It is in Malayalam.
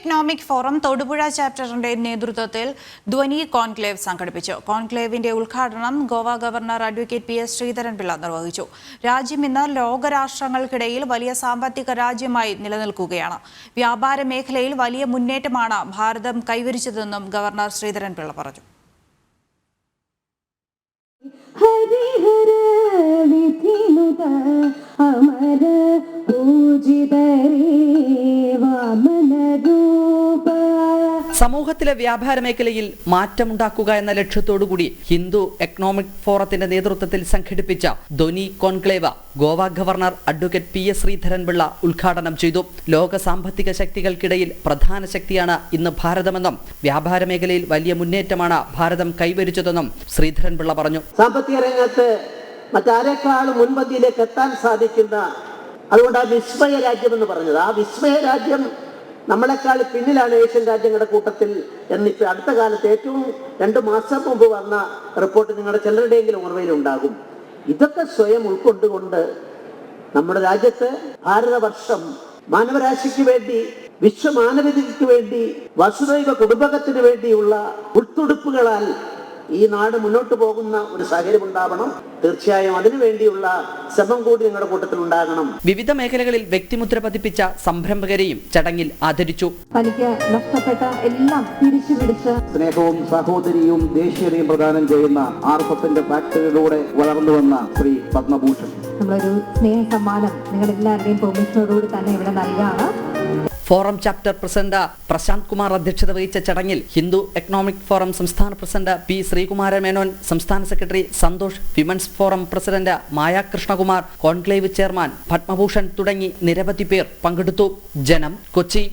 എക്കണോമിക് ഫോറം തൊടുപുഴ ചാപ്റ്ററിന്റെ നേതൃത്വത്തിൽ ധ്വനി കോൺക്ലേവ് സംഘടിപ്പിച്ചു. കോൺക്ലേവിന്റെ ഉദ്ഘാടനം Goa governor advocate P S Sreedharan Pillai നിർവഹിച്ചു. രാജ്യം ഇന്ന് ലോകരാഷ്ട്രങ്ങൾക്കിടയിൽ വലിയ സാമ്പത്തിക രാജ്യമായി നിലനിൽക്കുകയാണ്. വ്യാപാര മേഖലയിൽ വലിയ മുന്നേറ്റമാണ് ഭാരതം കൈവരിച്ചതെന്നും ഗവർണർ ശ്രീധരൻപിള്ള പറഞ്ഞു. അമര പൂജിതരേ സമൂഹത്തിലെ വ്യാപാര മേഖലയിൽ മാറ്റമുണ്ടാക്കുക എന്ന ലക്ഷ്യത്തോടുകൂടി ഹിന്ദു എക്കണോമിക് ഫോറത്തിന്റെ നേതൃത്വത്തിൽ സംഘടിപ്പിച്ച Dhwani conclave Goa governor advocate P S Sreedharan Pillai ഉദ്ഘാടനം ചെയ്തു. ലോക സാമ്പത്തിക ശക്തികൾക്കിടയിൽ പ്രധാന ശക്തിയാണ് ഇന്ന് ഭാരതമെന്നും വ്യാപാര മേഖലയിൽ വലിയ മുന്നേറ്റമാണ് ഭാരതം കൈവരിച്ചതെന്നും ശ്രീധരൻപിള്ള പറഞ്ഞു. സാമ്പത്തിക രംഗത്ത് മറ്റാരെക്കാളും മുൻപന്തിയിലേക്ക് എത്താൻ സാധിക്കുന്ന അതുകൊണ്ട് ആ വിസ്മയ രാജ്യം എന്ന് പറഞ്ഞത്. ആ വിസ്മയ രാജ്യം നമ്മളെക്കാൾ പിന്നിലാണ് ഏഷ്യൻ രാജ്യങ്ങളുടെ കൂട്ടത്തിൽ എന്നിപ്പോൾ അടുത്ത കാലത്ത് ഏറ്റവും രണ്ട് മാസം മുമ്പ് വന്ന റിപ്പോർട്ട് നിങ്ങളുടെ ചിലരുടെയെങ്കിലും ഓർമ്മയിലുണ്ടാകും. ഇതൊക്കെ സ്വയം ഉൾക്കൊണ്ടുകൊണ്ട് നമ്മുടെ രാജ്യത്ത് ഭാരതവർഷം മാനവരാശിക്ക് വേണ്ടി വിശ്വമാനവികതയ്ക്ക് വേണ്ടി വസുദൈവ കുടുംബകത്തിന് വേണ്ടിയുള്ള ഉൾത്തുടുപ്പുകളാൽ ഈ നാട് മുന്നോട്ട് പോകുന്ന ഒരു സാഹചര്യം ഉണ്ടാവണം. തീർച്ചയായും അതിനു വേണ്ടിയുള്ള ശ്രമം കൂടി നിങ്ങളുടെ കൂട്ടത്തിൽ ഉണ്ടാകണം. വിവിധ മേഖലകളിൽ വ്യക്തിമുദ്ര പതിപ്പിച്ച സംരംഭകരെയും ചടങ്ങിൽ ആദരിച്ചു. തനിക്ക് നഷ്ടപ്പെട്ട എല്ലാം തിരിച്ചു പിടിച്ച് സ്നേഹവും സഹോദരിയും ദേശീയതയും പ്രദാനം ചെയ്യുന്ന ആർ എസ് എഫിന്റെ ഫാക്ടറിയിലൂടെ വളർന്നു വന്ന ശ്രീ പത്മഭൂഷൺ. നമ്മളൊരു സ്നേഹ സമ്മാനം നിങ്ങളെല്ലാവരുടെയും പെർമിഷനോടുകൂടി തന്നെ ഇവിടെ നൽകാണ് forum chapter president Prashanth Kumar അധ്യക്ഷത വഹിച്ച ചടങ്ങിൽ ഹിന്ദു എക്കണോമിക് ഫോറം സംസ്ഥാന പ്രസിഡന്റ് പി ശ്രീകുമാര മേനോൻ സംസ്ഥാന secretary Santhosh women's forum president Maya Krishnakumar conclave chairman Padma Bhushan തുടങ്ങി നിരവധി പേർ പങ്കെടുത്തു. ജനം കൊച്ചി.